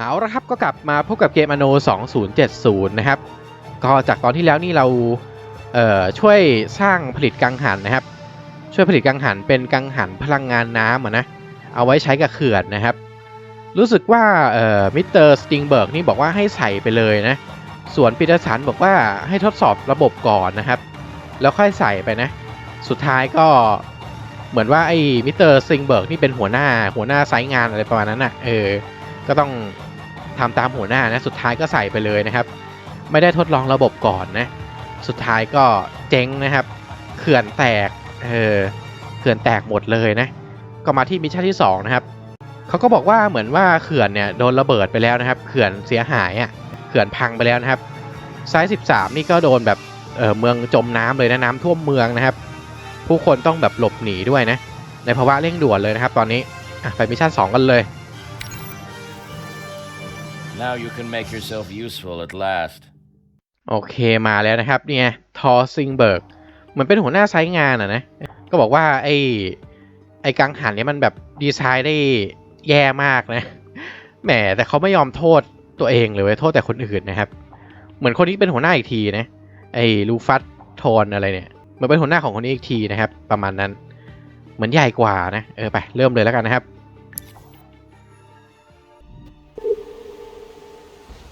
เอาละครับก็กลับมาพบกับเกมอโน 2070 นะครับ ก็จากตอนที่แล้วนี่เราเช่วยสร้างผลิตกังหันนะครับ ช่วยผลิตกังหันเป็นกังหันพลังงานน้ำอะนะ เอาไว้ใช้กับเขื่อนนะครับ รู้สึกว่ามิสเตอร์สติงเบิร์กนี่บอกว่าให้ใส่ไปเลยนะ ส่วนปีเตอร์สันบอกว่าให้ทดสอบระบบก่อนนะครับ แล้วค่อยใส่ไปนะ สุดท้ายก็เหมือนว่าไอ้มิสเตอร์สติงเบิร์กนี่เป็นหัวหน้าหัวหน้าไซต์งานอะไรประมาณนั้นน่ะเออ ก็ต้อง ทำตามหัวหน้านะสุดท้ายก็ใส่ไปเลยนะครับ ไม่ได้ทดลองระบบก่อนนะสุดท้ายก็เจ๊งนะครับ เขื่อนแตกเออเขื่อนแตกหมดเลยนะ ก็มาที่มิชชั่นที่2นะครับเขาก็บอกว่าเหมือนว่าเขื่อนเนี่ยโดนระเบิดไปแล้วนะครับ เขื่อนเสียหายอะ่ะเขื่อนพังไปแล้วนะครับไซส์13 นี่ก็โดนแบบเออเมืองจมน้ำเลยนะน้ำท่วมเมืองนะครับ ผู้คนต้องแบบหลบหนีด้วยนะในภาวะเร่งด่วนเลยนะครับ ตอนนี้ไปมิชชั่น2กันเลย Now you can make yourself useful at last. โอเคมาแล้วนะครับเนี่ยทอซิงเบิร์กเหมือนเป็นหัวหน้าไซต์งานอะนะ ก็บอกว่าไอ้ไอ้กังหันเนี่ยมันแบบดีไซน์ได้แย่มากนะ แหมแต่เขาไม่ยอมโทษตัวเองเลยเว้ยโทษแต่คนอื่นนะครับ เหมือนคนนี้เป็นหัวหน้าอีกทีนะ ไอ้ลูฟัตโทนอะไรเนี่ยเหมือนเป็นหัวหน้าของคนนี้อีกทีนะครับ ประมาณนั้น เหมือนใหญ่กว่านะ เออไปเริ่มเลยแล้วกันนะครับ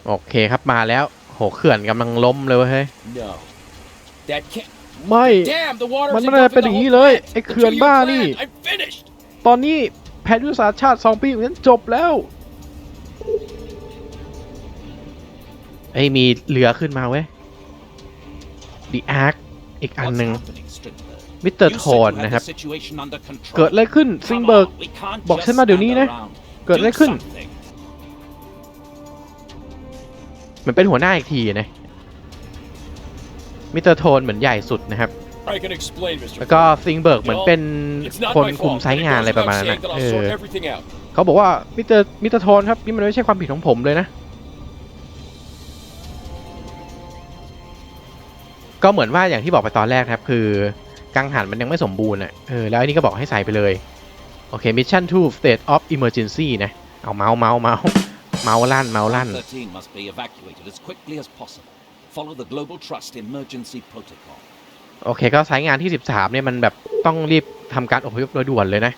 โอเคครับมาแล้ว โหเขื่อนกำลังล้มเลยเว้ยเฮ้ย No. That can't. ไม่ Damn, the water. มันไม่ได้เป็นอย่างนี้เลย ไอ้เขื่อนบ้านี่ I'm finished. ตอนนี้แผนยุทธศาสตร์ชาติ 2 ปีเหมือนกันจบแล้วไอ้ยมีเรือขึ้นมาเว้ย The Ark อีกอันหนึ่ง มิสเตอร์โทนนะครับ เกิดอะไรขึ้นซิงเบิร์กบอกฉันมาเดี๋ยวนี้นะ เกิดอะไรขึ้น มือนเป็นหัวหน้าอีกทีนะมิสเตอร์โทนเหมือนใหญ่สุดนะครับ I can explain, Mr. แล้วก็ซิงเบิร์กเหมือนเป็นคนคุมไซต์งานอะไรประมาณนั้นนะเออเขาบอกว่ามิสเตอร์มิสเตอร์โทนครับนี่มันไม่ใช่ความผิดของผมเลยนะ ก็เหมือนว่าอย่างที่บอกไปตอนแรกนะครับ คือกังหันมันยังไม่สมบูรณ์อะเออแล้วอันนี้ก็บอกให้ใส่ไปเลย โอเคมิชชั่น2 state of emergency นะ เอาเมาส์เมาส์เมาส์ เมาส์ลั่นเมาส์ลั่น 13 must be evacuated as quickly as possible. Follow the Global Trust emergency protocol. โอเค ก็สายงานที่ 13 เนี่ยมันแบบต้องรีบทำการอพยพโดยด่วนเลยนะ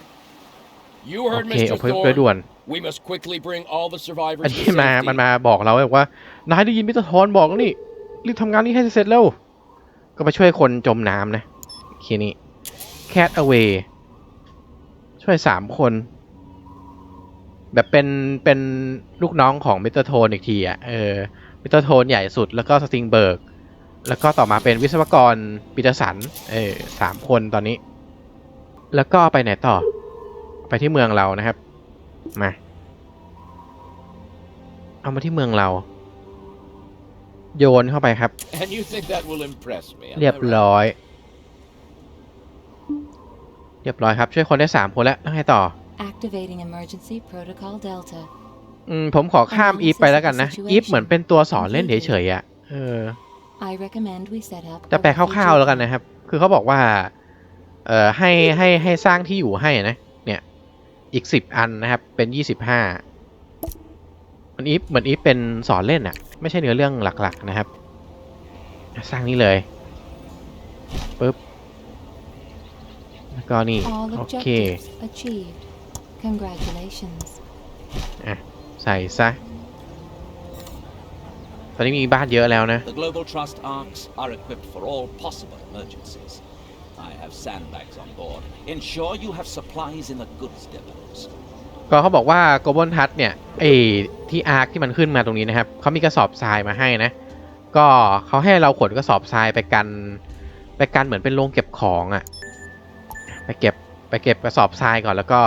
You โอ heard เคอ Mr. พยพโดยด่วน Thorne. We must quickly bring all the survivors อัน to นี้มา safety. มันมาบอกเราแบบว่า นายได้ยินมิสเตอร์โทนบอกแล้วนี่ รีบทำงานนี้ให้เสร็จเร็ว ก็ไปช่วยคนจมน้ำนะทีนี้ cat away ช่วยสามคน แบบเป็นเป็นลูกน้องของมิสเตอร์โทนอีกทีอะเออมิสเตอร์โทนใหญ่สุดแล้วก็สติงเบิร์กแล้วก็ต่อมาเป็นวิศวกรปีเตอร์สันเออสามคนตอนนี้ แล้วก็ไปไหนต่อ ไปที่เมืองเรานะครับ มา เอามาที่เมืองเรา โยนเข้าไปครับ And you think that will impress me? am I เรียบ right? ร้อย เรียบร้อยครับ ช่วยคนได้สามคนแล้วแล้วไงต่อ Activating emergency protocol Delta. อืมผมขอข้ามอีฟไปแล้วกันนะอีฟเหมือนเป็นตัวสอนเล่นเฉยๆอะเออ I recommend we set up. จะ a แปลคร่าวๆแล้วกัน refugee นะครับ คือเขาบอกว่า เอ่อให้ให้ให้สร้างที่อยู่ให้นะ เนี่ย อีกสิบอันนะครับ เป็นยี่สิบห้ามันอีฟเหมือนอีฟเป็นสอนเล่นอะไม่ใช่เนื้อเรื่องหลัก ๆ นะครับ สร้างนี่เลยปึ๊บแล้วก็นี่ All โอเค objectives achieved. Congratulations. ใส่ซะ ตอนนี้มีบ้านเยอะแล้วนะ The Global Trust arcs are equipped for all possible emergencies. I have sandbags on board. Ensure you have supplies in the goods depots. ก็เขาบอกว่าโกลบอลทัสเนี่ยไอ้ที่อาร์คที่มันขึ้นมาตรงนี้นะครับ เขามีกระสอบทรายมาให้นะ ก็เขาให้เราขนกระสอบทรายไปกัน ไปกันเหมือนเป็นโรงเก็บของอะ่ะ ไปเก็บไปเก็บกระสอบทรายก่อนแล้วก็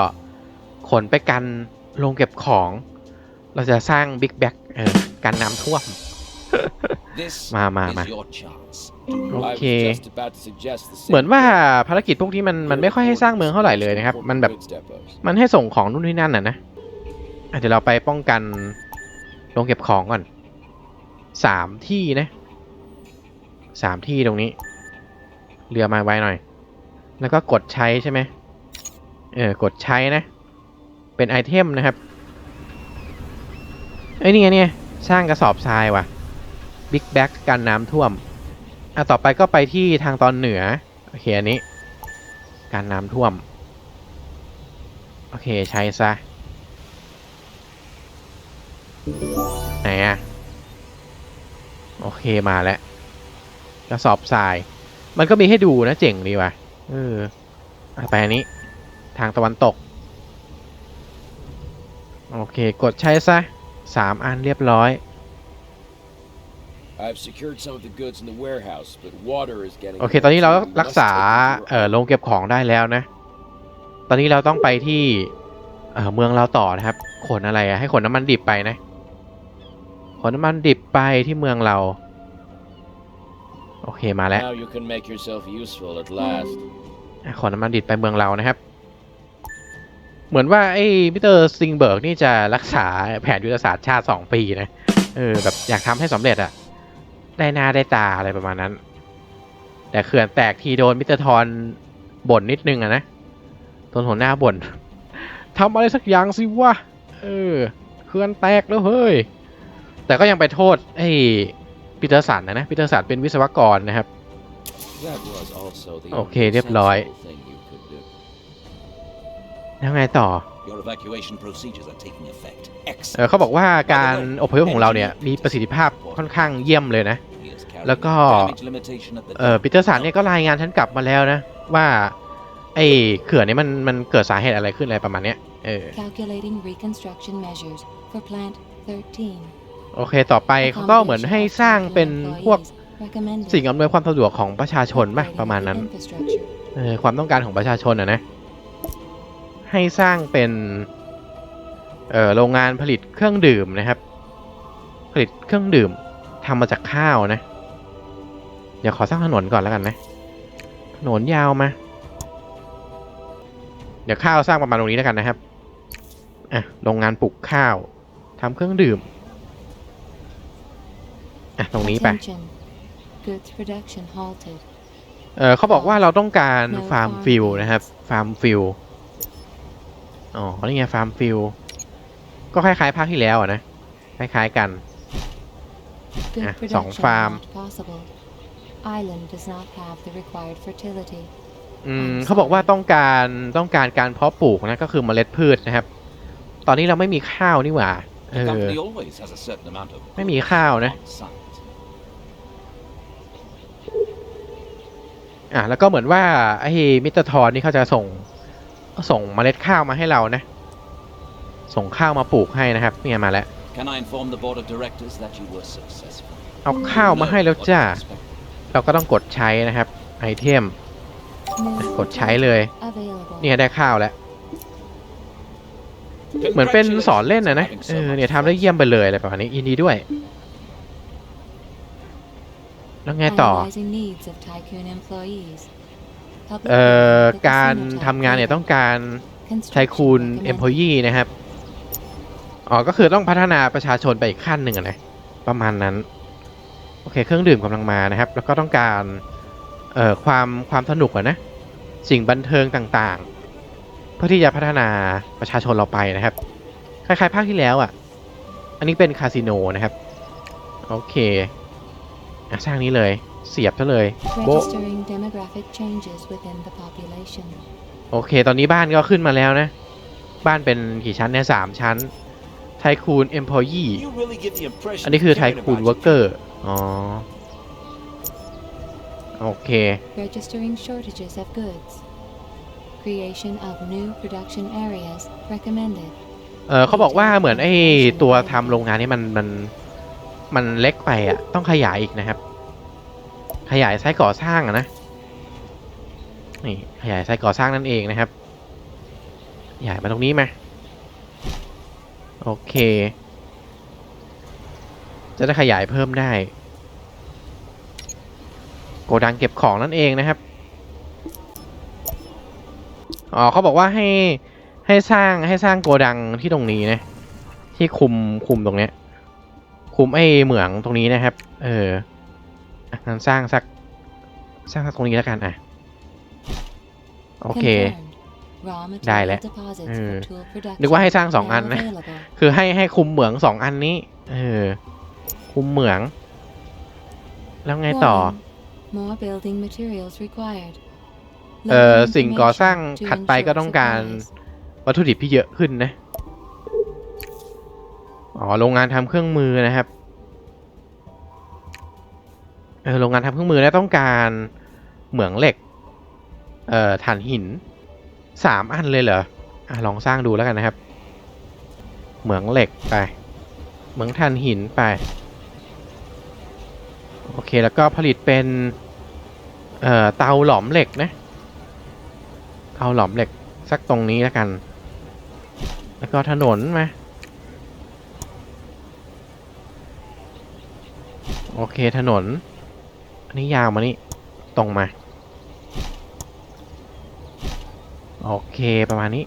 ขนไปกันโรงเก็บของ เราจะสร้างบิ๊กแบ็กเออกันน้ำท่วม This Ma, ma, ma. is your chance. I was Okay. just about to suggest the same เหมือนว่า thing. ภารกิจพวกนี้มันมันไม่ค่อยให้สร้างเมืองเท่าไหร่เลยนะครับ มันแบบ Goods depots. มันให้ส่งของนู่นนี่นั่นน่ะนะอะเดี๋ยวเราไปป้องกันโรงเก็บของก่อนสามที่นะสามที่ตรงนี้ เรือมาไว้หน่อย แล้วก็กดใช้ใช่ไหมเออกดใช้นะ เป็นไอเทมนะครับเอ้ยนี่ไงเนี่ยสร้างกระสอบทรายว่ะบิ๊กแบ็กกันน้ำท่วมอะต่อไปก็ไปที่ทางตอนเหนือโอเคอันนี้ การน้ำท่วม โอเคใช้ซะไหนอะโอเคมาแล้วกระสอบทราย มันก็มีให้ดูนะเจ๋งดีว่ะเอออะไปอันนี้ ทางตะวันตก โอเค กดใช้ซะสามอันเรียบร้อย I've secured some of the goods in the warehouse, but water is getting. โอเค ตอนนี้เรา So we รัก must ษา take it to เอ่อโรงเก็บของได้แล้วนะ ตอนนี้เราต้องไปที่ เอ่อ เมืองเราต่อนะครับ ขนอะไรอะให้ขนน้ำมันดิบไปนะ ขนน้ำมันดิบไปที่เมืองเรา โอเค มาแล้ว Now you can make yourself useful at last. อะขนน้ำมันดิบไปเมืองเรานะครับ เหมือนว่าไอ้มิสเตอร์ซิงเบิร์กนี่จะรักษาแผนยุทธศาสตร์ชาติ 2 ปีนะ เออแบบอยากทำให้สำเร็จอะได้หน้าได้ตาอะไรประมาณนั้น แต่เขื่อนแตกทีโดนมิสเตอร์ทอนบ่นนิดนึงอะนะโดนหัวหน้าบ่นทำอะไรสักอย่างสิวะเออเขื่อนแตกแล้วเฮ้ย แต่ก็ยังไปโทษไอ้ปีเตอร์สันนะนะปีเตอร์สันเป็นวิศวกรนะครับ That was also the Okay, only เรียบร้อย แล้วไงต่อ Your evacuation procedures are taking effect. เอ Excellent. อเขาบอกว่าการอพยพของเราเนี่ยมีประสิทธิภาพค่อนข้างเยี่ยมเลยนะ Here's carrying แล้วก็ damage limitation at the เออปีเตอร์สันเนี่ยก็รายงานฉันกลับมาแล้วนะ ว่าไอ้เขื่อนนี้มันมันเกิดสาเหตุอะไรขึ้นอะไรประมาณเนี้ยเออ Calculating reconstruction measures for plant 13. โอเคต่อไปเขาก็เหมือนให้สร้างเป็นพวก Recommended. สิ่งอำนวยความสะดวกของประชาชนป่ะประมาณนั้น Infrastructure. เออความต้องการของประชาชนอะนะ ให้สร้างเป็นเอ่อโรงงานผลิตเครื่องดื่มนะครับ ผลิตเครื่องดื่มทำมาจากข้าวนะเดี๋ยวขอสร้างถนนก่อนแล้วกันนะถนนยาวมา เดี๋ยวข้าวสร้างประมาณตรงนี้แล้วกันนะครับอะโรงงานปลูกข้าวทำเครื่องดื่มอะตรงนี้ไป Attention. Goods production halted. เออเขาบอกว่าเราต้องการ No ฟาร์ม farm ฟิล fields นะครับฟาร์มฟิล อ๋อ นี่ไงฟาร์มฟิลก็คล้ายๆภาคที่แล้วอะนะ คล้ายๆกัน Good Ah, production song farm. not possible. Island does not have the required fertility. อืม I'm เขาบอกว่าต้องการต้องการการเพาะปลูกนะก็คือเมล็ดพืชนะครับ ตอนนี้เราไม่มีข้าวนี่หว่า เอ The อ company always has a certain amount of ไม่มีข้าวนะ on site. อะแล้วก็เหมือนว่าไอ้มิสเตอร์ทอนนี่เขาจะส่ง ส่งเมล็ดข้าวมาให้เรานะ ส่งข้าวมาปลูกให้นะครับเนี่ยมาแล้ว Can I inform the board of directors that you were successful? เอาข้าวมาให้แล้ว What จ้า you expected. เราก็ต้องกดใช้นะครับ ไอเทม No กดใช้เลย available. เนี่ยได้ข้าวแล้ว เหมือนเป็นสอนเล่นนะนะ เออ เนี่ยทำได้เยี่ยมไปเลยอะไรประมาณนี้ยินดีด้วย แล้วไงต่อ เอ่อ building at the การ casino ทำงานเนี่ย type ต้องการ Construction ใช้คูณ recommended. employee นะครับ อ๋อ ก็คือต้องพัฒนาประชาชนไปอีกขั้นหนึ่งอะนะประมาณนั้น โอเค เครื่องดื่มกำลังมานะครับ แล้วก็ต้องการ เอ่อ ความความสนุกอะนะ สิ่งบันเทิงต่างๆ เพื่อที่จะพัฒนาประชาชนเราไปนะครับ คล้ายๆ ภาคที่แล้วอะ่ะ อันนี้เป็นคาสิโนนะครับ โอเค อะสร้างนี้เลย เสียบซะเลยโบะ Registering demographic changes within the population. โอเค ตอนนี้บ้านก็ขึ้นมาแล้วนะ บ้านเป็นกี่ชั้นเนี่ยสามชั้น ไทคูนเอมพอยี่ You really give the impression อันนี้คือ of ไท caring คูน about เวิร์กเกอร์ อ๋อ โอเค Registering shortages of goods. Creation of new production areas recommended. เออเขาบอกว่าเหมือนไอ้ตัวทำโรงงานนี้มันมันมันเล็กไปอะ ต้องขยายอีกนะครับ ขยายไซต์ก่อสร้างอะนะนี่ขยายไซต์ก่อสร้างนั่นเองนะครับขยายมาตรงนี้มาโอเค จะได้ขยายเพิ่มได้ โกดังเก็บของนั่นเองนะครับอ๋อเขาบอกว่าให้ให้สร้างให้สร้างโกดังที่ตรงนี้นะที่คุมคุมตรงเนี้ยคุมไอ้เหมืองตรงนี้นะครับ เออ งั้นสร้างสัก สร้างสักตรงนี้แล้วกันอะ โอเค Confirmed. Raw ได้ material แล้ว deposits เออ for tool production นึกว่าให้สร้างสอง now อันนะ available. คือให้ให้คุมเหมืองสองอันนี้ เออ คุมเหมือง แล้วไงต่อ Warning. More building materials required. เอ่อ Loading สิ่งก่อสร้าง information to ถัดไปก็ ensure ต้องการ supplies. วัตถุดิบที่เยอะขึ้นนะ อ๋อ โรงงานทำเครื่องมือนะครับ เออโรงงานทำเครื่องมือแล้ต้องการเหมืองเหล็ก เอ่อถ่านหินสามอันเลยเหรออะลองสร้างดูแล้วกันนะครับ เหมืองเหล็กไป เหมืองถ่านหินไป โอเคแล้วก็ผลิตเป็น เอ่อเตาหลอมเหล็กนะ เตาหลอมเหล็กสักตรงนี้แล้วกัน แล้วก็ถนนมาโอเคถนน อันนี้ยาวมานี่ตรงมา โอเคประมาณนี้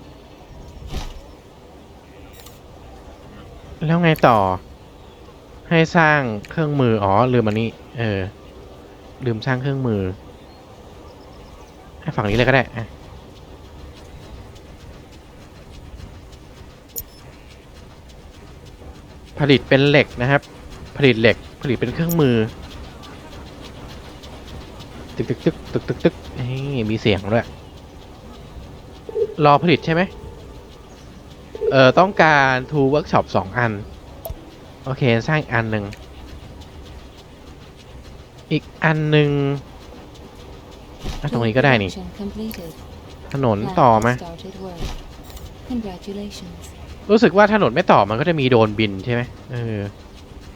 แล้วไงต่อ ให้สร้างเครื่องมือ อ๋อ ลืมอันนี้ เออ ลืมสร้างเครื่องมือ ให้ฝั่งนี้เลยก็ได้อะผลิตเป็นเหล็กนะครับ ผลิตเหล็ก ผลิตเป็นเครื่องมือ ตึกตึกตึกตึกตึกตึกนี่มีเสียงด้วย รอผลิตใช่ไหมเอ่อต้องการทูเวิร์กช็อปสองอัน โอเค สร้างอีกอันหนึ่ง อีกอันหนึ่งอะตรงนี้ก็ได้นี่ Tool production completed. ถนนต่อ Plant มา has started work. Congratulations. รู้สึกว่าถนนไม่ต่อมันก็จะมีโดรนบินใช่ไหมเออ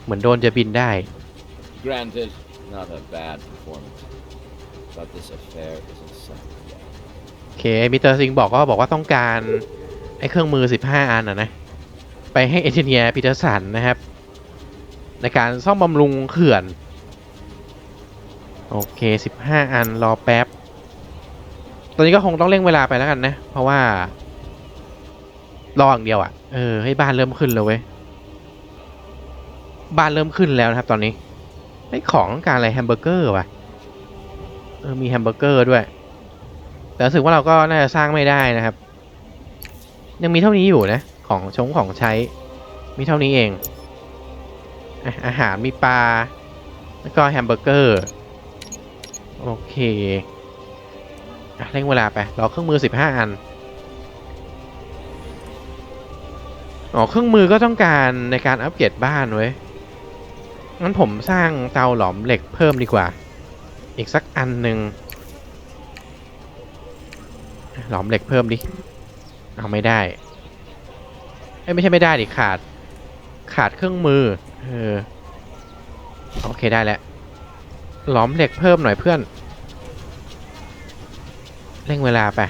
เหมือนโดรนจะบินได้ Granted, not a bad performance. But this affair is insane. โอเคมิสเตอร์ซิงบอกก็บอกว่าต้องการไอ้เครื่องมือ 15 อันนะนะ ไปให้เอนจิเนียร์ปีเตอร์สันนะครับ ในการซ่อมบำรุงเขื่อน โอเค 15 อันรอแป๊บ ตอนนี้ก็คงต้องเร่งเวลาไปแล้วกันนะ เพราะว่า รออย่างเดียวอะ่ะ เออ ให้บ้านเริ่มขึ้นแล้วเว้ย บ้านเริ่มขึ้นแล้วนะครับตอนนี้ไอ้ของต้องการอะไรแฮมเบอร์เกอร์ว่ะ ออมีแฮมเบอร์เกอร์ด้วย แต่รู้สึกว่าเราก็น่าจะสร้างไม่ได้นะครับ ยังมีเท่านี้อยู่นะ ของชงของใช้ มีเท่านี้เองอาหารมีปลา แล้วก็แฮมเบอร์เกอร์ โอเคอะเร่งเวลาไปรอเครื่องมือ 15 อัน อ๋อ เครื่องมือก็ต้องการในการอัปเกรดบ้านไว้ย งั้นผมสร้างเตาหลอมเหล็กเพิ่มดีกว่า อีกสักอันหนึ่งหลอมเหล็กเพิ่มดิ เอาไม่ได้เอ้ไม่ใช่ไม่ได้ดิขาด ขาดเครื่องมือ เออ โอเคได้แล้ว หลอมเหล็กเพิ่มหน่อยเพื่อน เร่งเวลาไป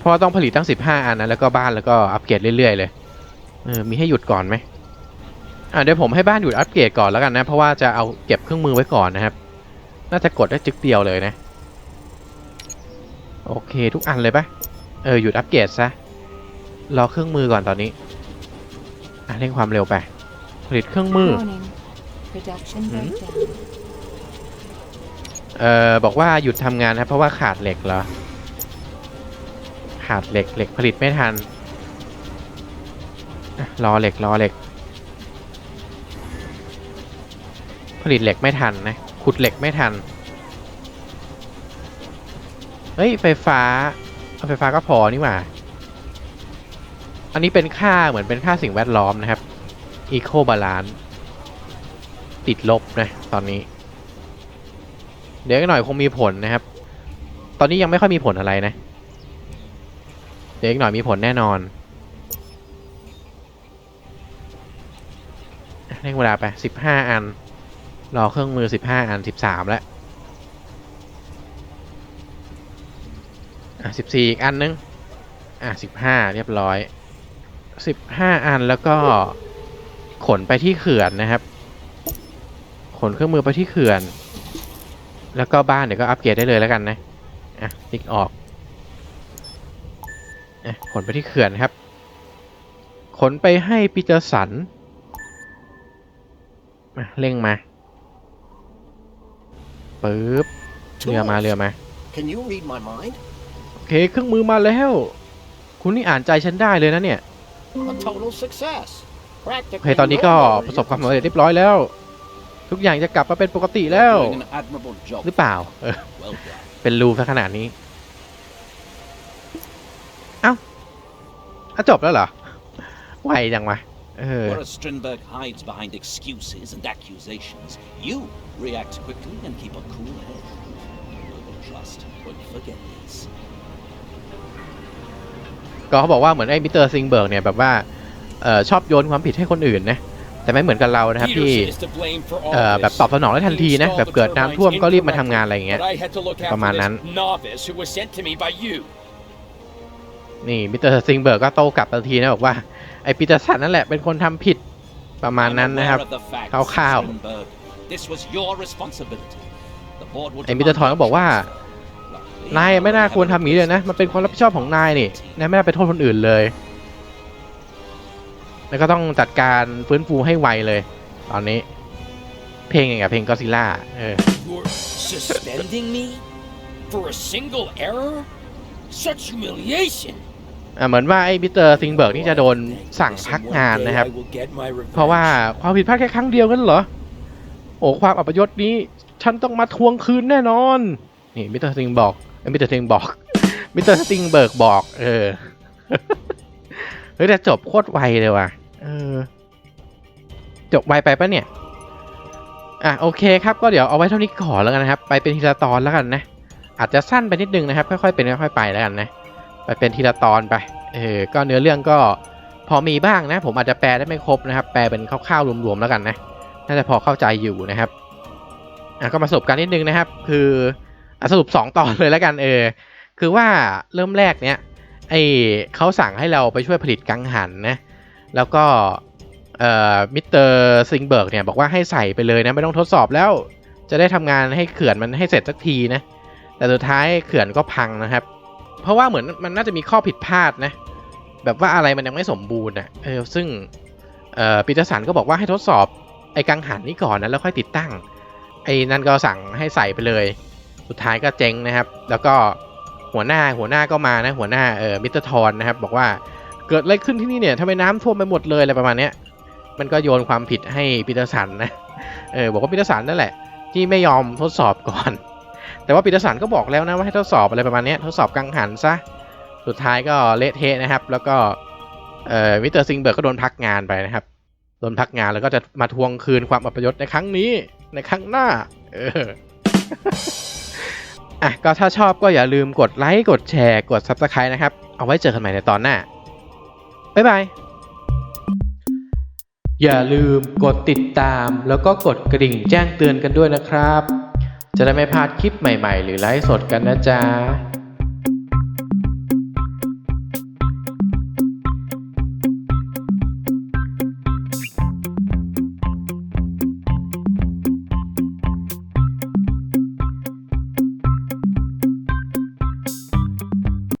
พราะต้องผลิตตั้ง 15 อันนะ แล้วก็บ้านแล้วก็อัปเกรดเรื่อย ๆ เลย เออ มีให้หยุดก่อนไหม อะเดี๋ยวผมให้บ้านหยุดอัปเกรดก่อนแล้วกันนะ เพราะว่าจะเอาเก็บเครื่องมือไว้ก่อนนะครับ น่าจะกดได้จึกเดียวเลยนะ โอเคทุกอันเลยปะเออหยุดอัปเกรดซะ รอเครื่องมือก่อนตอนนี้ อะเร่งความเร็วไป ผลิตเครื่องมือ Warning. Production Hmm? breakdown. เอ่อบอกว่าหยุดทำงานนะเพราะว่าขาดเหล็กเหรอ ขาดเหล็กเหล็กผลิตไม่ทันอะรอเหล็กรอเหล็ก ผลิตเหล็กไม่ทันนะ ขุดเหล็กไม่ทัน เฮ้ย ไฟฟ้าเอาไฟฟ้าก็พอนี่หว่า อันนี้เป็นค่าเหมือนเป็นค่าสิ่งแวดล้อมนะครับ Eco Balance ติดลบนะตอนนี้ เดี๋ยวหน่อยคงมีผลนะครับ ตอนนี้ยังไม่ค่อยมีผลอะไรนะ เดี๋ยวหน่อยมีผลแน่นอนเร่งเวลาไปสิบห้าอัน รอเครื่องมือสิบห้าอันสิบสามแล้วอะสิบสี่อีกอันนึง อะสิบห้าเรียบร้อยสิบห้าอันแล้วก็ขนไปที่เขื่อนนะครับ ขนเครื่องมือไปที่เขื่อน แล้วก็บ้านเดี๋ยวก็อัปเกรดได้เลยแล้วกันนะอะติ๊กออกอะขนไปที่เขื่อนครับ ขนไปให้ปีเตอร์สันอะเร่งมา ปึ๊บเรือมา tools. เรือมา Can you read my mind? โอเคเครื่องมือมาแล้ว คุณนี่อ่านใจฉันได้เลยนะเนี่ย A total success. โอเค Practically ตอนนี้ก็ no ประสบความสำเร็จเรียบร้อยแล้ว ทุกอย่างจะกลับมาเป็นปกติแล้ว Doing an admirable job. หรือเปล่าเออ Well done. เป็นรูซะขนาดนี้ เอ้าอะจบแล้วเหรอ ไวจังวะ เออ Whereas Strindberg hides behind excuses and accusations, you react quickly and keep a cool head. Noble trust won't forget this. ก็เขาบอกว่าเหมือนไอ้มิสเตอร์ซิงเบิร์กเนี่ยแบบว่าเอ่อชอบโยนความผิดให้คนอื่นนะแต่ไม่เหมือนกับเรานะครับที่ Peterson is to blame for all เอ่อ this. แบบตอบสนองได้ทันทีนะ He แบบ installed เกิด the น้ำท่วม turbines ก็รีบมาทำงานอะไรอย่างเงี้ย But I had to look after ประมาณนั้น this novice who was sent to me by you. นี่มิสเตอร์ซิงเบิร์กก็โต้กลับทันทีนะบอกว่า ไอ้ปีเตอร์สันนั่นแหละเป็นคนทำผิดประมาณ I'm นั้นนะครับ aware of the facts, คร่าวๆ Strindberg. This was your responsibility. The board would ไอ้มิสเตอร์ทอนก็บอกว่า Luckily, นาย I ไม่น่า already ควร have ทำอย่างนี้เลยนะ มันเป็นความรับผิดชอบของนายนี่นายไม่น่าไปโทษคนอื่นเลย แล้วก็ต้องจัดการฟื้นฟูให้ไวเลย ตอนนี้ เพลงอย่างกับเพลงก็ซิล่าเออ You're suspending me for a single error? Such humiliation. อะเหมือนว่าไอ้มิสเตอร์ซิงเบิร์กนี่จะโดนสั่งพักงานนะครับ เพราะว่าความผิดพลาดแค่ครั้งเดียวกันเหรอ โอ้ความอัปยศนี้ ฉันต้องมาทวงคืนแน่นอน นี่มิสเตอร์ซิงบอกเอ้ยมิสเตอร์ซิงบอกมิสเตอร์ซิงเบิร์กบอก เออเฮ้ยแต่จบโคตรไวเลยว่ะเออ จบไวไปปะเนี่ย อะโอเคครับก็เดี๋ยวเอาไว้เท่านี้ก่อนแล้วกันนะครับ ไปเป็นทีละตอนแล้วกันนะ อาจจะสั้นไปนิดนึงนะครับ ค่อยๆเป็นค่อยๆไปแล้วกันนะ เป็นทีละตอนไป เออ ก็เนื้อเรื่องก็พอมีบ้างนะ ผมอาจจะแปลได้ไม่ครบนะครับ แปลเป็นคร่าวๆรวมๆแล้วกันนะ น่าจะพอเข้าใจอยู่นะครับ อะก็มาสรุปกันนิดนึงนะครับ คืออสรุป 2 ตอนเลยแล้วกัน เออ คือว่าเริ่มแรกเนี้ยไอเขาสั่งให้เราไปช่วยผลิตกังหันนะ แล้วก็เอ่อ มิสเตอร์ซิงเบิร์กเนี่ยบอกว่าให้ใส่ไปเลยนะไม่ต้องทดสอบแล้วจะได้ทำงานให้เขื่อนมันให้เสร็จสักทีนะ แต่สุดท้ายเขื่อนก็พังนะครับ เพราะว่าเหมือนมันน่าจะมีข้อผิดพลาดนะ แบบว่าอะไรมันยังไม่สมบูรณ์อะเออซึ่งเอ่อปีเตอร์สันก็บอกว่าให้ทดสอบไอ้กังหันนี้ก่อนนะแล้วค่อยติดตั้ง ไอ้นั่นก็สั่งให้ใส่ไปเลย สุดท้ายก็เจ๊งนะครับ แล้วก็หัวหน้าหัวหน้าก็มานะหัวหน้าเออมิสเตอร์ทอนนะครับ บอกว่าเกิดอะไรขึ้นที่นี่เนี่ยทำไมน้ำท่วมไปหมดเลยอะไรประมาณเนี้ยมันก็โยนความผิดให้ปีเตอร์สันนะเออบอกว่าปีเตอร์สันนั่นแหละ ที่ไม่ยอมทดสอบก่อน แต่ว่าปีเตอร์สันก็บอกแล้วนะว่าให้ทดสอบอะไรประมาณนี้ทดสอบกังหันซะ สุดท้ายก็เละเทะนะครับ แล้วก็เอ่อมิสเตอร์ซิงเบิร์กก็โดนพักงานไปนะครับ โดนพักงานแล้วก็จะมาทวงคืนความอัปยศในครั้งนี้ในครั้งหน้า เอออะก็ถ้าชอบก็อย่าลืมกดไลค์กดแชร์กด Subscribe นะครับ เอาไว้เจอกันใหม่ในตอนหน้า บ๊ายบาย อย่าลืมกดติดตามแล้วก็กดกระดิ่งแจ้งเตือนกันด้วยนะครับ จะได้ไม่พลาดคลิปใหม่ ๆ หรือไลฟ์สดกันนะจ๊ะ